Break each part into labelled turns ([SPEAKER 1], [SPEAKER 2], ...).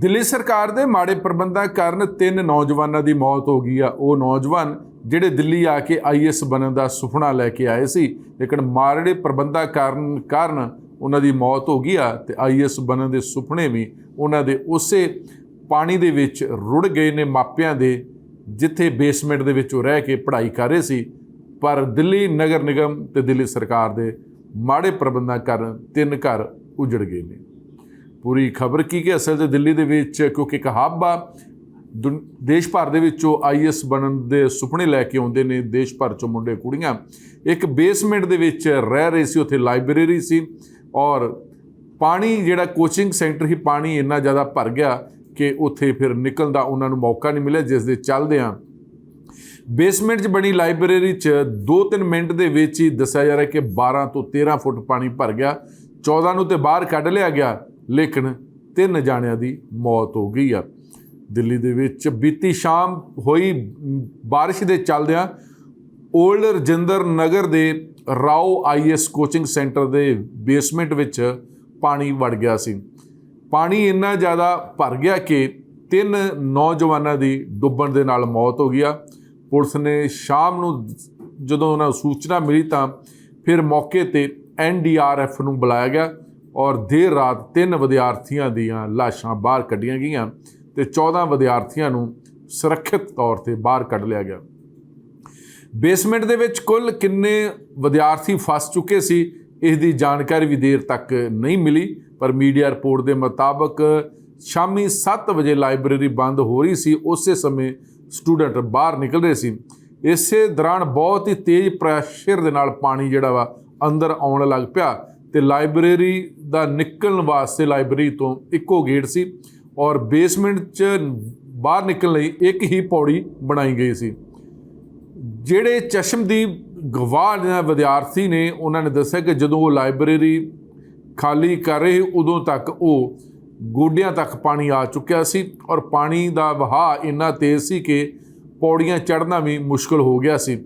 [SPEAKER 1] ਦਿੱਲੀ ਸਰਕਾਰ ਦੇ ਮਾੜੇ ਪ੍ਰਬੰਧਾਂ ਕਾਰਨ ਤਿੰਨ ਨੌਜਵਾਨਾਂ ਦੀ ਮੌਤ ਹੋ ਗਈ ਆ। ਉਹ ਨੌਜਵਾਨ ਜਿਹੜੇ ਦਿੱਲੀ ਆ ਕੇ ਆਈਐਸ ਬਣਨ ਦਾ ਸੁਪਨਾ ਲੈ ਕੇ ਆਏ ਸੀ, ਲੇਕਿਨ ਮਾੜੇ ਪ੍ਰਬੰਧਾਂ ਕਾਰਨ ਕਾਰਨ ਉਹਨਾਂ ਦੀ ਮੌਤ ਹੋ ਗਈ ਆ ਤੇ ਆਈਐਸ ਬਣਨ ਦੇ ਸੁਪਨੇ ਵੀ ਉਹਨਾਂ ਦੇ ਉਸੇ ਪਾਣੀ ਦੇ ਵਿੱਚ ਰੁੜ ਗਏ ਨੇ ਮਾਪਿਆਂ ਦੇ, ਜਿੱਥੇ ਬੇਸਮੈਂਟ ਦੇ ਵਿੱਚ ਉਹ ਰਹਿ ਕੇ ਪੜ੍ਹਾਈ ਕਰ ਰਹੇ ਸੀ। ਪਰ ਦਿੱਲੀ ਨਗਰ ਨਿਗਮ ਤੇ ਦਿੱਲੀ ਸਰਕਾਰ ਦੇ ਮਾੜੇ ਪ੍ਰਬੰਧਾਂ ਕਾਰਨ ਤਿੰਨ ਘਰ ਉਜੜ ਗਏ ਨੇ। ਪੂਰੀ ਖਬਰ ਕੀ ਕਿ ਅਸਲ 'ਚ ਦਿੱਲੀ ਦੇ ਵਿੱਚ ਕਿਉਂਕਿ ਇੱਕ ਹੱਬ ਆ ਦੁਨ- ਦੇਸ਼ ਭਰ ਦੇ ਵਿੱਚੋਂ ਆਈਐਸ ਬਣਨ ਦੇ ਸੁਪਨੇ ਲੈ ਕੇ ਆਉਂਦੇ ਨੇ ਦੇਸ਼ ਭਰ ਚੋਂ ਮੁੰਡੇ ਕੁੜੀਆਂ। ਇੱਕ ਬੇਸਮੈਂਟ ਦੇ ਵਿੱਚ ਰਹਿ ਰਹੇ ਸੀ, ਉੱਥੇ ਲਾਇਬ੍ਰੇਰੀ ਸੀ ਔਰ ਪਾਣੀ ਜਿਹੜਾ ਕੋਚਿੰਗ ਸੈਂਟਰ ਹੀ ਪਾਣੀ ਇੰਨਾ ਜ਼ਿਆਦਾ ਭਰ ਗਿਆ ਕਿ ਉੱਥੇ ਫਿਰ ਨਿਕਲਣ ਦਾ ਉਹਨਾਂ ਨੂੰ ਮੌਕਾ ਨਹੀਂ ਮਿਲਿਆ, ਜਿਸ ਦੇ ਚੱਲਦਿਆਂ ਬੇਸਮੈਂਟ 'ਚ ਬਣੀ ਲਾਇਬ੍ਰੇਰੀ 'ਚ 2-3 ਮਿੰਟ ਦੇ ਵਿੱਚ ਹੀ ਦੱਸਿਆ ਜਾ ਰਿਹਾ ਕਿ 12 ਤੋਂ 13 ਫੁੱਟ ਪਾਣੀ ਭਰ ਗਿਆ। 14 ਨੂੰ ਤੇ ਬਾਹਰ ਕੱਢ ਲਿਆ ਗਿਆ। ਲੇਕਿਨ ਤਿੰਨ ਜਾਣਿਆਂ ਦੀ ਮੌਤ ਹੋ ਗਈ ਆ ਦਿੱਲੀ ਦੇ ਵਿੱਚ ਬੀਤੀ ਸ਼ਾਮ ਹੋਈ بارش ਦੇ ਚੱਲਦਿਆਂ ਓਲਡ ਰਜਿੰਦਰ ਨਗਰ ਦੇ ਰਾਓ ਆਈਐਸ ਕੋਚਿੰਗ ਸੈਂਟਰ ਦੇ ਬੇਸਮੈਂਟ ਵਿੱਚ ਪਾਣੀ ਵੜ ਗਿਆ ਸੀ ਪਾਣੀ ਇੰਨਾ ਜ਼ਿਆਦਾ ਭਰ ਗਿਆ ਕਿ ਤਿੰਨ ਨੌਜਵਾਨਾਂ ਦੀ ਡੁੱਬਣ ਦੇ ਨਾਲ ਮੌਤ ਹੋ ਗਈ ਆ ਪੁਲਿਸ ਨੇ ਸ਼ਾਮ ਨੂੰ ਜਦੋਂ ਉਹਨਾਂ ਨੂੰ ਸੂਚਨਾ ਮਿਲੀ ਤਾਂ ਫਿਰ ਮੌਕੇ ਤੇ ਐਨਡੀਆਰਐਫ ਨੂੰ ਬੁਲਾਇਆ ਗਿਆ ਔਰ ਦੇਰ ਰਾਤ ਤਿੰਨ ਵਿਦਿਆਰਥੀਆਂ ਦੀਆਂ ਲਾਸ਼ਾਂ ਬਾਹਰ ਕੱਢੀਆਂ ਗਈਆਂ ਤੇ 14 ਵਿਦਿਆਰਥੀਆਂ ਨੂੰ ਸੁਰੱਖਿਅਤ ਤੌਰ ਤੇ ਬਾਹਰ ਕੱਢ ਲਿਆ ਗਿਆ। ਬੇਸਮੈਂਟ ਦੇ ਵਿੱਚ ਕੁੱਲ ਕਿੰਨੇ ਵਿਦਿਆਰਥੀ ਫਸ ਚੁੱਕੇ ਸੀ ਇਸ ਦੀ ਜਾਣਕਾਰੀ ਵੀ ਦੇਰ ਤੱਕ ਨਹੀਂ ਮਿਲੀ, ਪਰ ਮੀਡੀਆ ਰਿਪੋਰਟ ਦੇ ਮੁਤਾਬਕ ਸ਼ਾਮੀ 7 ਵਜੇ ਲਾਇਬ੍ਰੇਰੀ ਬੰਦ ਹੋ ਰਹੀ ਸੀ, ਉਸੇ ਸਮੇਂ ਸਟੂਡੈਂਟ ਬਾਹਰ ਨਿਕਲ ਰਹੇ ਸੀ। ਇਸੇ ਦੌਰਾਨ ਬਹੁਤ ਹੀ ਤੇਜ਼ ਪ੍ਰੈਸ਼ਰ ਦੇ ਨਾਲ ਪਾਣੀ ਜਿਹੜਾ ਵਾ ਅੰਦਰ ਆਉਣ ਲੱਗ ਪਿਆ। ਤੇ ਲਾਇਬ੍ਰੇਰੀ ਦਾ ਨਿਕਲਣ ਵਾਸਤੇ ਲਾਇਬ੍ਰੇਰੀ ਤੋਂ ਇੱਕੋ ਗੇਟ ਸੀ ਔਰ ਬੇਸਮੈਂਟ 'ਚ ਬਾਹਰ ਨਿਕਲਣ ਲਈ ਇੱਕ ਹੀ ਪੌੜੀ ਬਣਾਈ ਗਈ ਸੀ। ਜਿਹੜੇ ਚਸ਼ਮਦੀਪ ਗਵਾਹ ਨੇ, ਵਿਦਿਆਰਥੀ ਨੇ, ਉਹਨਾਂ ਨੇ ਦੱਸਿਆ ਕਿ ਜਦੋਂ ਉਹ ਲਾਇਬ੍ਰੇਰੀ ਖਾਲੀ ਕਰ ਰਹੇ ਉਦੋਂ ਤੱਕ ਉਹ ਗੋਡਿਆਂ ਤੱਕ ਪਾਣੀ ਆ ਚੁੱਕਿਆ ਸੀ ਔਰ ਪਾਣੀ ਦਾ ਵਹਾਅ ਇੰਨਾ ਤੇਜ਼ ਸੀ ਕਿ ਪੌੜੀਆਂ ਚੜ੍ਹਨਾ ਵੀ ਮੁਸ਼ਕਲ ਹੋ ਗਿਆ ਸੀ।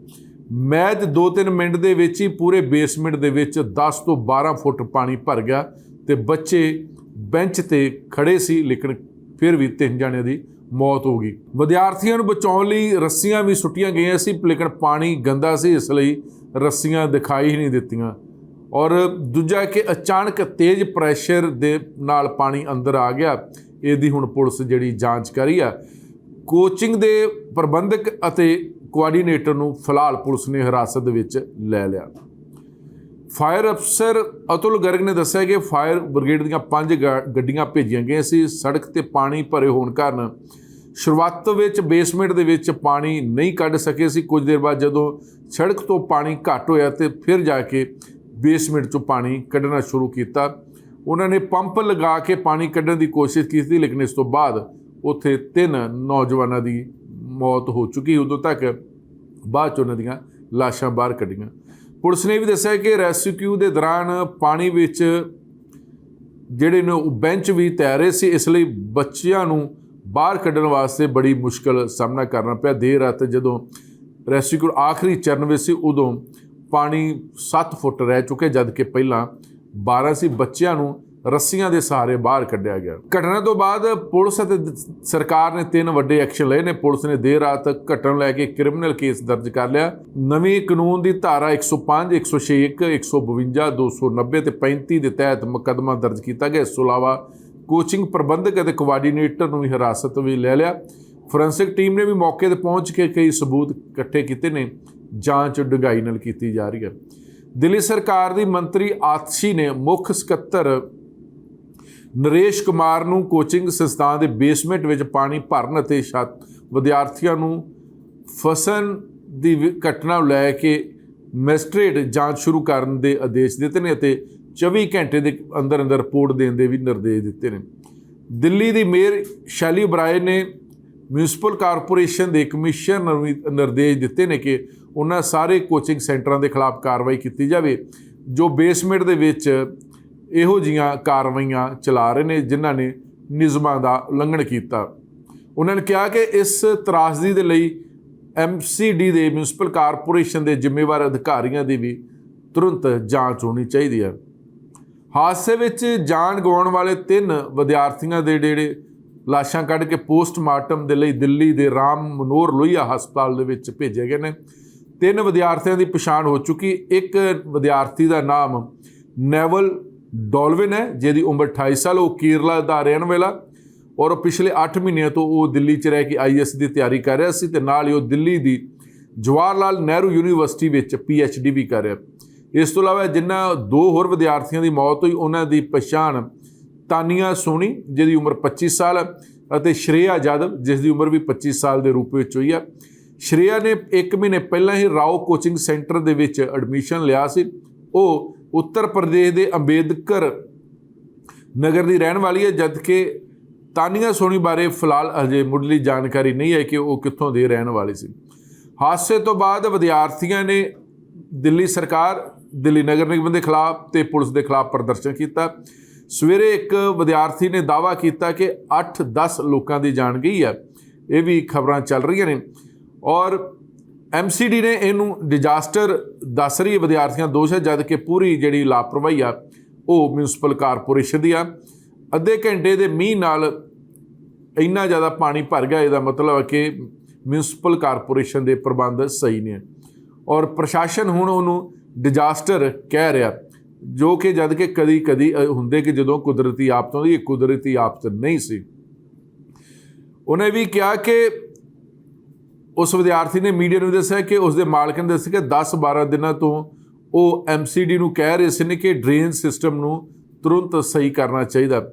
[SPEAKER 1] ਮੈਚ 2-3 ਮਿੰਟ ਦੇ ਵਿੱਚ ਹੀ ਪੂਰੇ ਬੇਸਮੈਂਟ ਦੇ ਵਿੱਚ 10 ਤੋਂ 12 ਫੁੱਟ ਪਾਣੀ ਭਰ ਗਿਆ ਤੇ ਬੱਚੇ ਬੈਂਚ ਤੇ ਖੜੇ ਸੀ, ਲੇਕਿਨ ਫਿਰ ਵੀ ਤਿੰਨ ਜਣਿਆਂ ਦੀ ਮੌਤ ਹੋ ਗਈ। ਵਿਦਿਆਰਥੀਆਂ ਨੂੰ ਬਚਾਉਣ ਲਈ ਰੱਸੀਆਂ ਵੀ ਸੁੱਟੀਆਂ ਗਈਆਂ ਸੀ, ਲੇਕਿਨ ਪਾਣੀ ਗੰਦਾ ਸੀ, ਇਸ ਲਈ ਰੱਸੀਆਂ ਦਿਖਾਈ ਹੀ ਨਹੀਂ ਦਿੱਤੀਆਂ। ਔਰ ਦੂਜਾ ਕਿ ਅਚਾਨਕ ਤੇਜ਼ ਪ੍ਰੈਸ਼ਰ ਦੇ ਨਾਲ ਪਾਣੀ ਅੰਦਰ ਆ ਗਿਆ। ਇਹਦੀ ਹੁਣ ਪੁਲਿਸ ਜਿਹੜੀ ਜਾਂਚ ਕਰੀ ਆ। ਕੋਚਿੰਗ ਦੇ ਪ੍ਰਬੰਧਕ ਅਤੇ ਕੋਆਰਡੀਨੇਟਰ ਨੂੰ ਫਿਲਹਾਲ ਪੁਲਿਸ ਨੇ ਹਿਰਾਸਤ ਦੇ ਵਿੱਚ ਲੈ ਲਿਆ। ਫਾਇਰ ਅਫਸਰ ਅਤੁਲ ਗਰਗ ਨੇ ਦੱਸਿਆ ਕਿ ਫਾਇਰ ਬ੍ਰਿਗੇਡ ਦੀਆਂ ਪੰਜ ਗੱਡੀਆਂ ਭੇਜੀਆਂ ਗਈਆਂ ਸੀ। ਸੜਕ ਤੇ ਪਾਣੀ ਭਰੇ ਹੋਣ ਕਾਰਨ ਸ਼ੁਰੂਆਤ ਵਿੱਚ ਬੇਸਮੈਂਟ ਦੇ ਵਿੱਚ ਪਾਣੀ ਨਹੀਂ ਕੱਢ ਸਕੇ ਸੀ। ਕੁਝ ਦੇਰ ਬਾਅਦ ਜਦੋਂ ਸੜਕ ਤੋਂ ਪਾਣੀ ਘੱਟ ਹੋਇਆ ਤੇ ਫਿਰ ਜਾ ਕੇ ਬੇਸਮੈਂਟ ਚੋਂ ਪਾਣੀ ਕੱਢਣਾ ਸ਼ੁਰੂ ਕੀਤਾ। ਉਹਨਾਂ ਨੇ ਪੰਪ ਲਗਾ ਕੇ ਪਾਣੀ ਕੱਢਣ ਦੀ ਕੋਸ਼ਿਸ਼ ਕੀਤੀ, ਲੇਕਿਨ ਇਸ ਤੋਂ ਬਾਅਦ ਉੱਥੇ ਤਿੰਨ ਨੌਜਵਾਨਾਂ ਦੀ ਮੌਤ ਹੋ ਚੁੱਕੀ ਉਦੋਂ ਤੱਕ ਬਾਅਦ ਚ ਉਹਨਾਂ ਦੀਆਂ ਲਾਸ਼ਾਂ ਬਾਹਰ ਕੱਢੀਆਂ। ਪੁਲਿਸ ਨੇ ਵੀ ਦੱਸਿਆ ਕਿ ਰੈਸਕਿਊ ਦੇ ਦੌਰਾਨ ਪਾਣੀ ਵਿੱਚ ਜਿਹੜੇ ਨੇ ਉਹ ਬੈਂਚ ਵੀ ਤੈਰੇ ਸੀ। ਇਸ ਲਈ ਬੱਚਿਆਂ ਨੂੰ ਬਾਹਰ ਕੱਢਣ ਵਾਸਤੇ ਬੜੀ ਮੁਸ਼ਕਲ ਸਾਹਮਣਾ ਕਰਨਾ ਪਿਆ। ਦੇਰ ਰਾਤ ਜਦੋਂ ਰੈਸਕਿਊ ਆਖਰੀ ਚਰਨ ਵਿੱਚ ਸੀ, ਉਦੋਂ ਪਾਣੀ 7 ਫੁੱਟ ਰਹਿ ਚੁੱਕੇ ਜਦ ਕਿ ਪਹਿਲਾਂ 12 ਸੀ। ਬੱਚਿਆਂ ਨੂੰ ਰੱਸੀਆਂ ਦੇ ਸਹਾਰੇ ਬਾਹਰ ਕੱਢਿਆ ਗਿਆ। ਘਟਨਾ ਤੋਂ ਬਾਅਦ ਪੁਲਿਸ ਅਤੇ ਸਰਕਾਰ ਨੇ ਤਿੰਨ ਵੱਡੇ ਐਕਸ਼ਨ ਲਏ ਨੇ। ਪੁਲਿਸ ਨੇ ਦੇਰ ਰਾਤ ਘਟਨਾ ਲੈ ਕੇ ਕ੍ਰਿਮੀਨਲ ਕੇਸ ਦਰਜ ਕਰ ਲਿਆ। ਨਵੀਂ ਕਾਨੂੰਨ ਦੀ ਧਾਰਾ 105 106 152 290 ਤੇ 35 ਦੇ ਤਹਿਤ ਮੁਕੱਦਮਾ ਦਰਜ ਕੀਤਾ ਗਿਆ। ਇਸ ਤੋਂ ਇਲਾਵਾ ਕੋਚਿੰਗ ਪ੍ਰਬੰਧਕ ਅਤੇ ਕੋਆਰਡੀਨੇਟਰ ਨੂੰ ਵੀ ਹਿਰਾਸਤ ਵੀ ਲੈ ਲਿਆ। ਫੋਰੈਂਸਿਕ ਟੀਮ ਨੇ ਵੀ ਮੌਕੇ ਤੇ ਪਹੁੰਚ ਕੇ ਕਈ ਸਬੂਤ ਇਕੱਠੇ ਕੀਤੇ ਨੇ। ਜਾਂਚ ਡੂੰਘਾਈ ਨਾਲ ਕੀਤੀ ਜਾ ਰਹੀ ਹੈ। ਦਿੱਲੀ ਸਰਕਾਰ ਦੀ ਮੰਤਰੀ ਆਤਸ਼ੀ ਨੇ ਮੁੱਖ ਸਕੱਤਰ ਨਰੇਸ਼ ਕੁਮਾਰ ਨੂੰ ਕੋਚਿੰਗ ਸੰਸਥਾਨ ਦੇ ਬੇਸਮੈਂਟ ਵਿੱਚ ਪਾਣੀ ਭਰਨ ਅਤੇ ਛਾਤ ਵਿਦਿਆਰਥੀਆਂ ਨੂੰ ਫਸਣ ਦੀ ਵਿ- ਘਟਨਾ ਨੂੰ ਲੈ ਕੇ ਮੈਜਿਸਟ੍ਰੇਟ ਜਾਂਚ ਸ਼ੁਰੂ ਕਰਨ ਦੇ ਆਦੇਸ਼ ਦਿੱਤੇ ਨੇ ਅਤੇ 24 ਘੰਟੇ ਦੇ ਅੰਦਰ ਅੰਦਰ ਰਿਪੋਰਟ ਦੇਣ ਦੇ ਵੀ ਨਿਰਦੇਸ਼ ਦਿੱਤੇ ਨੇ। ਦਿੱਲੀ ਦੀ ਮੇਅਰ ਸ਼ੈਲੀ ਬਰਾਏ ਨੇ ਮਿਊਨਿਸਪਲ ਕਾਰਪੋਰੇਸ਼ਨ ਦੇ ਕਮਿਸ਼ਨਰ ਨੂੰ ਨਿਰਦੇਸ਼ ਦਿੱਤੇ ਨੇ ਕਿ ਉਹਨਾਂ ਸਾਰੇ ਕੋਚਿੰਗ ਸੈਂਟਰਾਂ ਦੇ ਖਿਲਾਫ ਕਾਰਵਾਈ ਕੀਤੀ ਜਾਵੇ, ਜੋ ਬੇਸਮੈਂਟ ਦੇ ਵਿੱਚ ਇਹੋ ਜੀਆਂ ਕਾਰਵਾਈਆਂ ਚਲਾ ਰਹੇ ਨੇ ਜਿਨ੍ਹਾਂ ਨੇ ਨਿਯਮਾਂ ਦਾ ਉਲੰਘਣ ਕੀਤਾ। ਉਹਨਾਂ ਨੇ ਕਿਹਾ ਕਿ ਇਸ ਤਰਾਸਦੀ ਦੇ ਲਈ ਐਮਸੀਡੀ ਦੇ ਮਿਊਨਿਸਪਲ ਕਾਰਪੋਰੇਸ਼ਨ ਦੇ ਜ਼ਿੰਮੇਵਾਰ ਅਧਿਕਾਰੀਆਂ ਦੀ ਵੀ ਤੁਰੰਤ ਜਾਂਚ ਹੋਣੀ ਚਾਹੀਦੀ ਹੈ। ਹਾਦਸੇ ਵਿੱਚ ਜਾਨ ਗਵਾਉਣ ਵਾਲੇ ਤਿੰਨ ਵਿਦਿਆਰਥੀਆਂ ਦੇ ਜਿਹੜੇ ਲਾਸ਼ਾਂ ਕੱਢ ਕੇ ਪੋਸਟਮਾਰਟਮ ਦੇ ਲਈ ਦਿੱਲੀ ਦੇ ਰਾਮ ਮਨੋਹਰ ਲੋਹੀਆ ਹਸਪਤਾਲ ਦੇ ਵਿੱਚ ਭੇਜੇ ਗਏ ਨੇ। ਤਿੰਨ ਵਿਦਿਆਰਥੀਆਂ ਦੀ ਪਛਾਣ ਹੋ ਚੁੱਕੀ। ਇੱਕ ਵਿਦਿਆਰਥੀ ਦਾ ਨਾਮ ਨੈਵਲ ਡੋਲਵਿਨ ਹੈ, ਜਿਹਦੀ ਉਮਰ 28 ਸਾਲ, ਉਹ ਕੇਰਲਾ ਦਾ ਰਹਿਣ ਵਾਲਾ। ਔਰ ਪਿਛਲੇ 8 ਮਹੀਨਿਆਂ ਤੋਂ ਉਹ ਦਿੱਲੀ 'ਚ ਰਹਿ ਕੇ ਆਈਐਸ ਦੀ ਤਿਆਰੀ ਕਰ ਰਿਹਾ ਸੀ ਤੇ ਨਾਲ ਹੀ ਉਹ ਦਿੱਲੀ ਦੀ ਜਵਾਹਰ ਲਾਲ ਨਹਿਰੂ ਯੂਨੀਵਰਸਿਟੀ ਵਿੱਚ ਡੀ ਵੀ ਕਰ ਰਿਹਾ। ਇਸ ਤੋਂ ਇਲਾਵਾ ਜਿਨ੍ਹਾਂ ਦੋ ਹੋਰ ਵਿਦਿਆਰਥੀਆਂ ਦੀ ਮੌਤ ਹੋਈ, ਉਹਨਾਂ ਦੀ ਪਛਾਣ ਤਾਨੀਆ ਸੋਨੀ, ਜਿਹਦੀ ਉਮਰ 25 ਸਾਲ ਅਤੇ ਸ਼੍ਰੇਆ ਜਾਦਵ ਜਿਸ ਦੀ ਉਮਰ ਵੀ 25 ਸਾਲ ਦੇ ਰੂਪ ਵਿੱਚ ਹੋਈ ਆ ਸ਼੍ਰੇਆ ਨੇ 1 ਮਹੀਨੇ ਪਹਿਲਾਂ ਹੀ ਰਾਓ ਕੋਚਿੰਗ ਸੈਂਟਰ ਦੇ ਵਿੱਚ ਐਡਮਿਸ਼ਨ ਲਿਆ ਸੀ। ਉਹ ਉੱਤਰ ਪ੍ਰਦੇਸ਼ ਦੇ ਅੰਬੇਦਕਰ ਨਗਰ ਦੀ ਰਹਿਣ ਵਾਲੀ ਹੈ, ਜਦਕਿ ਤਾਨੀਆ ਸੋਨੀ ਬਾਰੇ ਫਿਲਹਾਲ ਅਜੇ ਮੁੱਢਲੀ ਜਾਣਕਾਰੀ ਨਹੀਂ ਹੈ ਕਿ ਉਹ ਕਿੱਥੋਂ ਦੇ ਰਹਿਣ ਵਾਲੀ ਸੀ। ਹਾਦਸੇ ਤੋਂ ਬਾਅਦ ਵਿਦਿਆਰਥੀਆਂ ਨੇ ਦਿੱਲੀ ਸਰਕਾਰ, ਦਿੱਲੀ ਨਗਰ ਨਿਗਮ ਦੇ ਖਿਲਾਫ ਤੇ ਪੁਲਿਸ ਦੇ ਖਿਲਾਫ ਪ੍ਰਦਰਸ਼ਨ ਕੀਤਾ। ਸਵੇਰੇ ਇੱਕ ਵਿਦਿਆਰਥੀ ਨੇ ਦਾਅਵਾ ਕੀਤਾ ਕਿ 8-10 ਲੋਕਾਂ ਦੀ ਜਾਨ ਗਈ ਹੈ। ਇਹ ਵੀ ਖਬਰਾਂ ਚੱਲ ਰਹੀਆਂ ਨੇ। ਔਰ ਐਮਸੀਡੀ ਨੇ ਇਹਨੂੰ ਡਿਜ਼ਾਸਟਰ ਦੱਸ ਰਹੀ ਹੈ। ਵਿਦਿਆਰਥੀਆਂ ਦੋਸ਼ ਹੈ, ਜਦ ਕਿ ਪੂਰੀ ਜਿਹੜੀ ਲਾਪਰਵਾਹੀ ਆ, ਉਹ ਮਿਊਨਿਸਪਲ ਕਾਰਪੋਰੇਸ਼ਨ ਦੀ ਆ। ਅੱਧੇ ਘੰਟੇ ਦੇ ਮੀਂਹ ਨਾਲ ਇੰਨਾ ਜ਼ਿਆਦਾ ਪਾਣੀ ਭਰ ਗਿਆ, ਇਹਦਾ ਮਤਲਬ ਹੈ ਕਿ ਮਿਊਨਿਸਪਲ ਕਾਰਪੋਰੇਸ਼ਨ ਦੇ ਪ੍ਰਬੰਧ ਸਹੀ ਨੇ। ਔਰ ਪ੍ਰਸ਼ਾਸਨ ਹੁਣ ਉਹਨੂੰ ਡਿਜ਼ਾਸਟਰ ਕਹਿ ਰਿਹਾ, ਜੋ ਕਿ ਜਦ ਕਿ ਕਦੀ ਕਦੀ ਹੁੰਦੇ ਕਿ ਜਦੋਂ ਕੁਦਰਤੀ ਆਫਤ ਆਉਂਦੀ ਇਹ ਕੁਦਰਤੀ ਆਫਤ ਨਹੀਂ ਸੀ। ਉਹਨੇ ਵੀ ਕਿਹਾ ਕਿ ਉਸ ਵਿਦਿਆਰਥੀ ਨੇ ਮੀਡੀਆ ਨੂੰ ਦੱਸਿਆ ਕਿ ਉਸ ਦੇ ਮਾਲਕ ਨੇ ਦੱਸਿਆ ਕਿ 10-12 ਦਿਨਾਂ ਤੋਂ ਉਹ ਐਮਸੀਡੀ ਨੂੰ ਕਹਿ ਰਹੇ ਸੀ ਕਿ ਡਰੇਨ ਸਿਸਟਮ ਨੂੰ ਤੁਰੰਤ ਸਹੀ ਕਰਨਾ ਚਾਹੀਦਾ।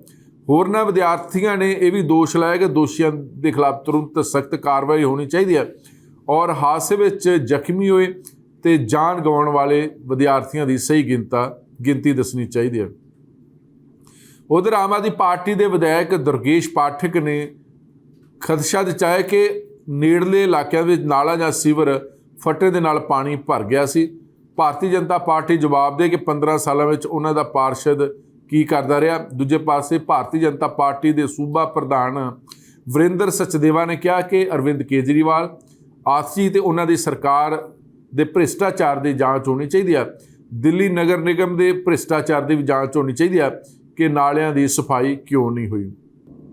[SPEAKER 1] ਹੋਰਨਾਂ ਵਿਦਿਆਰਥੀਆਂ ਨੇ ਇਹ ਵੀ ਦੋਸ਼ ਲਾਇਆ ਕਿ ਦੋਸ਼ੀਆਂ ਦੇ ਖਿਲਾਫ ਤੁਰੰਤ ਸਖਤ ਕਾਰਵਾਈ ਹੋਣੀ ਚਾਹੀਦੀ ਹੈ ਔਰ ਹਾਦਸੇ ਵਿੱਚ ਜ਼ਖਮੀ ਹੋਏ ਤੇ ਜਾਨ ਗਵਾਉਣ ਵਾਲੇ ਵਿਦਿਆਰਥੀਆਂ ਦੀ ਸਹੀ ਗਿਣਤਾ, ਗਿਣਤੀ ਦੱਸਣੀ ਚਾਹੀਦੀ ਹੈ। ਉਧਰ ਆਮ ਆਦਮੀ ਪਾਰਟੀ ਦੇ ਵਿਧਾਇਕ ਦੁਰਗੇਸ਼ ਪਾਠਕ ਨੇ ਖਦਸ਼ਾ ਜਤਾਇਆ ਕਿ ਨੇੜਲੇ ਇਲਾਕਿਆਂ ਵਿੱਚ ਨਾਲਾ ਜਾਂ ਸੀਵਰ ਫਟੇ ਦੇ ਨਾਲ ਪਾਣੀ ਭਰ ਗਿਆ ਸੀ। ਭਾਰਤੀ ਜਨਤਾ ਪਾਰਟੀ ਜਵਾਬ ਦੇ ਕਿ 15 ਸਾਲਾਂ ਵਿੱਚ ਉਹਨਾਂ ਦਾ ਪਾਰਸ਼ਦ ਕੀ ਕਰਦਾ ਰਿਹਾ? ਦੂਜੇ ਪਾਸੇ ਭਾਰਤੀ ਜਨਤਾ ਪਾਰਟੀ ਦੇ ਸੂਬਾ ਪ੍ਰਧਾਨ ਵਰਿੰਦਰ ਸਚਦੇਵਾ ਨੇ ਕਿਹਾ ਕਿ ਅਰਵਿੰਦ ਕੇਜਰੀਵਾਲ ਆਸੀ ਤੇ ਉਹਨਾਂ ਦੀ ਸਰਕਾਰ ਦੇ ਭ੍ਰਿਸ਼ਟਾਚਾਰ ਦੀ ਜਾਂਚ ਹੋਣੀ ਚਾਹੀਦੀ ਹੈ ਦਿੱਲੀ ਨਗਰ ਨਿਗਮ ਦੇ ਭ੍ਰਿਸ਼ਟਾਚਾਰ ਦੀ ਵੀ ਜਾਂਚ ਹੋਣੀ ਚਾਹੀਦੀ ਹੈ ਕਿ ਨਾਲਿਆਂ ਦੀ ਸਫ਼ਾਈ ਕਿਉਂ ਨਹੀਂ ਹੋਈ।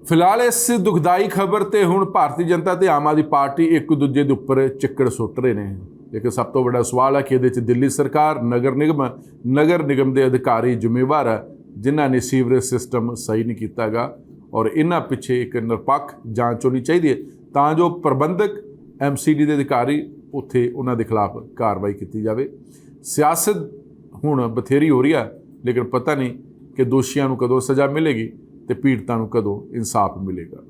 [SPEAKER 1] ਫਿਲਹਾਲ ਇਸ ਦੁਖਦਾਈ ਖਬਰ ਤੇ ਹੁਣ ਭਾਰਤੀ ਜਨਤਾ ਤੇ ਆਮ ਆਦਮੀ ਪਾਰਟੀ ਇੱਕ ਦੂਜੇ ਦੇ ਉੱਪਰ ਚਿੱਕੜ ਸੁੱਟ ਰਹੇ ਨੇ। ਲੇਕਿਨ ਸਭ ਤੋਂ ਵੱਡਾ ਸਵਾਲ ਹੈ ਕਿ ਇਹਦੇ ਚ ਦਿੱਲੀ ਸਰਕਾਰ, ਨਗਰ ਨਿਗਮ ਨਗਰ ਨਿਗਮ ਦੇ ਅਧਿਕਾਰੀ ਜ਼ਿੰਮੇਵਾਰ ਹੈ, ਜਿਨ੍ਹਾਂ ਨੇ ਸੀਵਰੇਜ ਸਿਸਟਮ ਸਹੀ ਨਹੀਂ ਕੀਤਾਗਾ ਔਰ ਇਹਨਾਂ ਪਿੱਛੇ ਇੱਕ ਨਿਰਪੱਖ ਜਾਂਚ ਹੋਣੀ ਚਾਹੀਦੀ ਹੈ। ਤਾਂ ਜੋ ਪ੍ਰਬੰਧਕ ਐਮਸੀਡੀ ਦੇ ਅਧਿਕਾਰੀ ਉੱਥੇ ਉਹਨਾਂ ਦੇ ਖਿਲਾਫ ਕਾਰਵਾਈ ਕੀਤੀ ਜਾਵੇ। ਸਿਆਸਤ ਹੁਣ ਬਥੇਰੀ ਹੋ ਰਹੀ ਹੈ, ਲੇਕਿਨ ਪਤਾ ਨਹੀਂ ਕਿ ਦੋਸ਼ੀਆਂ ਨੂੰ ਕਦੋਂ ਸਜ਼ਾ ਮਿਲੇਗੀ। ਤੇ ਪੀੜਤਾਂ ਨੂੰ ਕਦੋਂ ਇਨਸਾਫ ਮਿਲੇਗਾ?